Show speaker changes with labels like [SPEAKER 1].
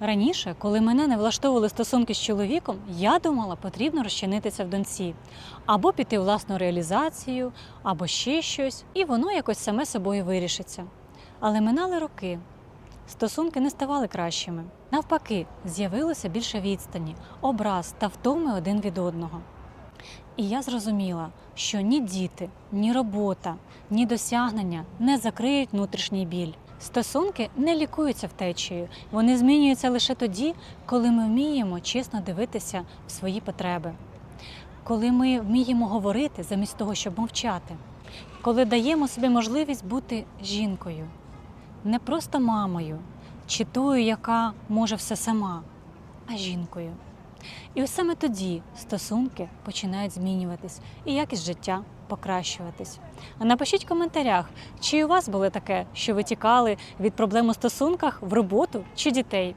[SPEAKER 1] Раніше, коли мене не влаштовували стосунки з чоловіком, я думала, потрібно розчинитися в донці, або піти власну реалізацію, або ще щось, і воно якось саме собою вирішиться. Але минали роки. Стосунки не ставали кращими. Навпаки, з'явилося більше відстані, образ та втоми один від одного. І я зрозуміла, що ні діти, ні робота, ні досягнення не закриють внутрішній біль. Стосунки не лікуються втечею, вони змінюються лише тоді, коли ми вміємо чесно дивитися в свої потреби, коли ми вміємо говорити замість того, щоб мовчати, коли даємо собі можливість бути жінкою, не просто мамою чи тою, яка може все сама, а жінкою. І ось саме тоді стосунки починають змінюватись і якість життя покращуватись. А напишіть в коментарях, чи у вас було таке, що ви тікали від проблем у стосунках в роботу чи дітей.